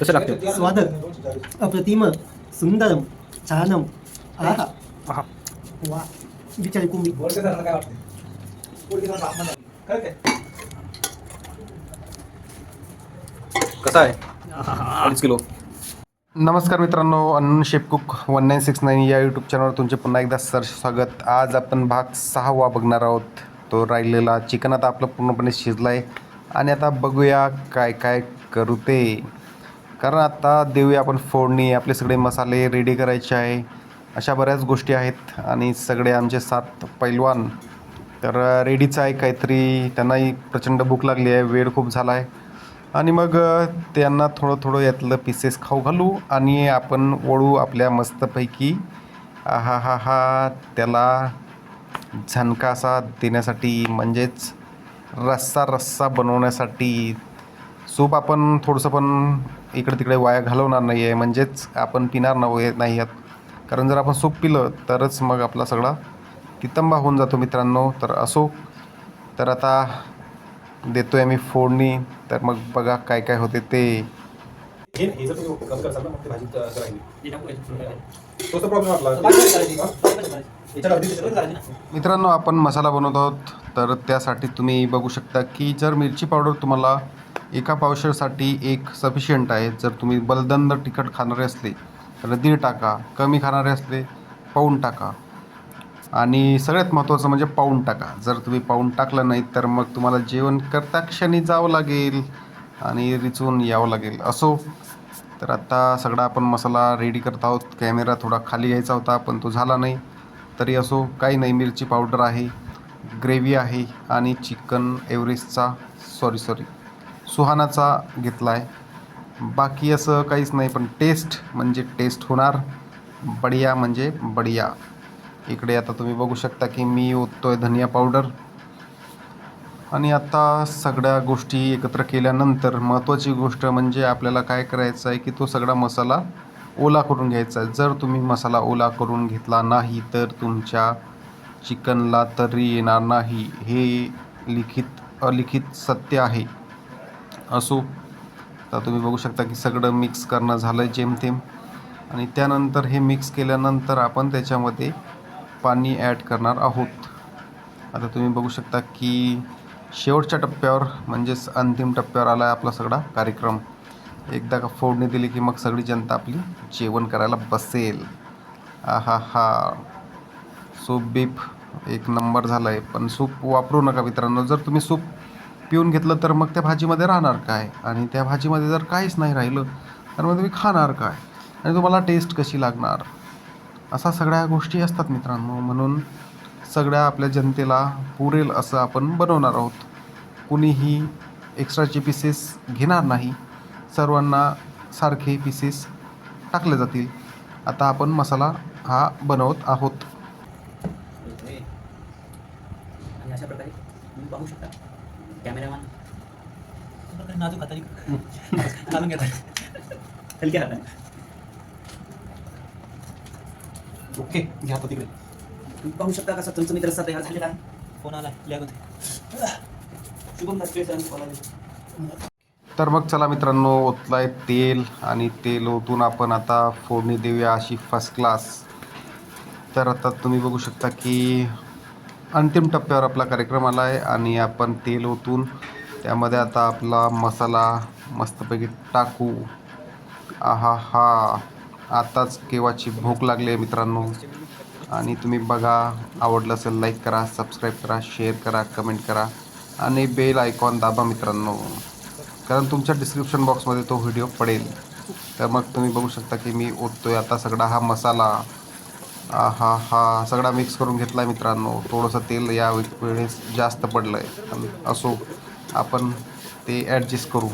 कसं लागतं. स्वादक अप्रतिम सुंदरम छानम आहा. आहा. वा बिचारी कुंभी कसं आहे? अडीच किलो. नमस्कार मित्रांनो अन्न chef cook one nine six nine या यूट्यूब चॅनलवर तुमचे पुन्हा एकदा सर स्वागत. आज आपण भाग सहावा बघणार आहोत. तो राहिलेला चिकन आता आपलं पूर्णपणे शिजलं आहे आणि आता बघूया काय काय करू ते. कारण आत्ता देऊया आपण फोडणी आपले सगळे मसाले रेडी करायचे आहे. अशा बऱ्याच गोष्टी आहेत आणि सगळे आमचे सात पैलवान. तर रेडीचं आहे काहीतरी. त्यांनाही प्रचंड भूक लागली आहे. वेळ खूप झाला आहे. आणि मग त्यांना थोडं थोडं यातलं पीसेस खाऊ घालू आणि आपण वळू आपल्या मस्तपैकी. हा हा हा त्याला झणका देण्यासाठी म्हणजेच रस्सा रस्सा बनवण्यासाठी. सूप आपण थोडंसं पण इकडे तिकडे वाया घालवणार नाही आहे म्हणजेच आपण पिणार नव्हे नाही आहात. कारण जर आपण सूप पिलं तरच मग आपला सगळा तितंबा होऊन जातो मित्रांनो. तर असो. तर आता देतो आहे मी फोडणी. तर मग बघा काय काय होते ते. मित्रांनो आपण मसाला बनवत आहोत. तर त्यासाठी तुम्ही बघू शकता की जर मिरची पावडर तुम्हाला एका पावशेरसाठी एक सफिशियंट आहे. जर तुम्ही बलदंद तिखट खाणारे असले तर दीड टाका कमी खाणारे असले पाऊण टाका. आणि सगळ्यात महत्त्वाचं म्हणजे पाऊण टाका. जर तुम्ही पाऊण टाकलं नाही तर मग तुम्हाला जेवण करता क्षणी जावं लागेल आणि रिचून यावं लागेल. असो. तर आता सगळा आपण मसाला रेडी करत आहोत. कॅमेरा थोडा खाली घ्यायचा होता पण तो झाला नाही. तरी असो काही नाही मिरची पावडर आहे ग्रेव्ही आहे आणि चिकन एव्हरेस्टचा सॉरी सॉरी सुहानाचा घेतला आहे बाकी असं काहीच नाही पण टेस्ट म्हणजे टेस्ट होणार. बढिया म्हणजे बढिया. इकडे आता तुम्ही बघू शकता की मी ओततो आहे धनिया पावडर. आणि आता सगळ्या गोष्टी एकत्र केल्यानंतर महत्त्वाची गोष्ट म्हणजे आपल्याला काय करायचं आहे की तो सगळा मसाला ओला करून घ्यायचा आहे. जर तुम्ही मसाला ओला करून घेतला नाही तर तुमच्या चिकनला तरी येणार नाही. हे लिखित अलिखित सत्य आहे. असो तर तुम्ही बघू शकता की सगळं मिक्स करणं झालं आहे जेमतेम आणि त्यानंतर हे मिक्स केल्यानंतर आपण त्याच्यामध्ये पाणी ॲड करणार आहोत. आता तुम्ही बघू शकता की शेवटच्या टप्प्यावर म्हणजेच अंतिम टप्प्यावर आला आहे आपला सगळा कार्यक्रम. एकदा का फोडणी दिली की मग सगळी जनता आपली जेवण करायला बसेल. आहा हा. सूप बीप एक नंबर झाला आहे पण सूप वापरू नका मित्रांनो. जर तुम्ही सूप पिऊन घेतलं तर मग त्या भाजीमध्ये राहणार काय? आणि त्या भाजीमध्ये जर काहीच नाही राहिलं तर मग तुम्ही खाणार काय? आणि तुम्हाला टेस्ट कशी लागणार? असा सगळ्या गोष्टी असतात मित्रांनो. म्हणून सगळ्या आपल्या जनतेला पुरेल असं आपण बनवणार आहोत. कुणीही एक्स्ट्राचे पीसेस घेणार नाही. सर्वांना सारखे पीसेस टाकले जातील. आता आपण मसाला हा बनवत आहोत आणि अशा प्रकारे तुम्ही पाहू शकता कॅमेरामॅन नाजूक हाताने घालून घेतात हलक्या हातात ओके घ्या आता तिकडे. तुम्ही पाहू शकता कसा चमचमीत रस्सा तयार झालेला आहे? फोन आला लॅग होते शुभम बोलावले तर मग चला मित्रांनो ओतलाय तेल आणि तेल ओतून आपण आता फोडणी देऊया अशी फर्स्ट क्लास तर आता तुम्ही बघू शकता की अंतिम टप्प्यावर आपला कार्यक्रम आला आहे आणि आपण तेल ओतून त्यामध्ये आता आपला मसाला मस्तपैकी टाकू. आहा हा. आताच केव्हाची भूक लागली आहे मित्रांनो. आणि तुम्ही बघा आवडलं असेल लाईक करा सबस्क्राईब करा शेअर करा कमेंट करा. आणि बेल आयकॉन दाबा मित्रांनो. कारण तुमच्या डिस्क्रिप्शन बॉक्समध्ये तो व्हिडिओ पडेल. तर मग तुम्ही बघू शकता की मी ओततोय आता सगळा हा मसाला. हा हा. सगळा मिक्स करून घेतला आहे मित्रांनो. थोडंसं तेल या वेळेस जास्त पडलं आहे असो. आपण ते ॲडजस्ट करू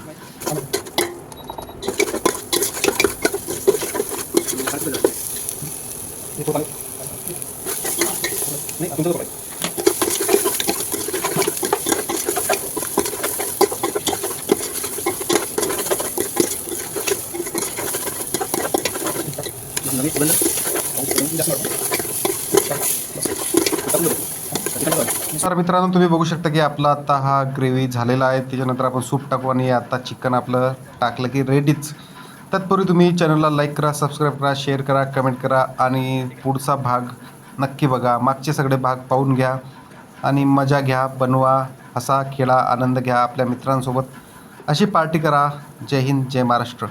हे तो चालेल. नाही तुमचं तर मित्रांनो तुम्ही बघू शकता की आपला आता हा ग्रेव्ही झालेला आहे. त्याच्यानंतर आपण सूप टाकू आणि आता चिकन आपलं टाकलं की रेडीच तत्पूर्वी तुम्ही चॅनलला लाईक करा सबस्क्राईब करा शेअर करा कमेंट करा आणि पुढचा भाग नक्की बघा. मागचे सगळे भाग पाहून घ्या आणि मजा घ्या बनवा हसा खेळा आनंद घ्या आपल्या मित्रांसोबत. अशी पार्टी करा. जय हिंद जय महाराष्ट्र.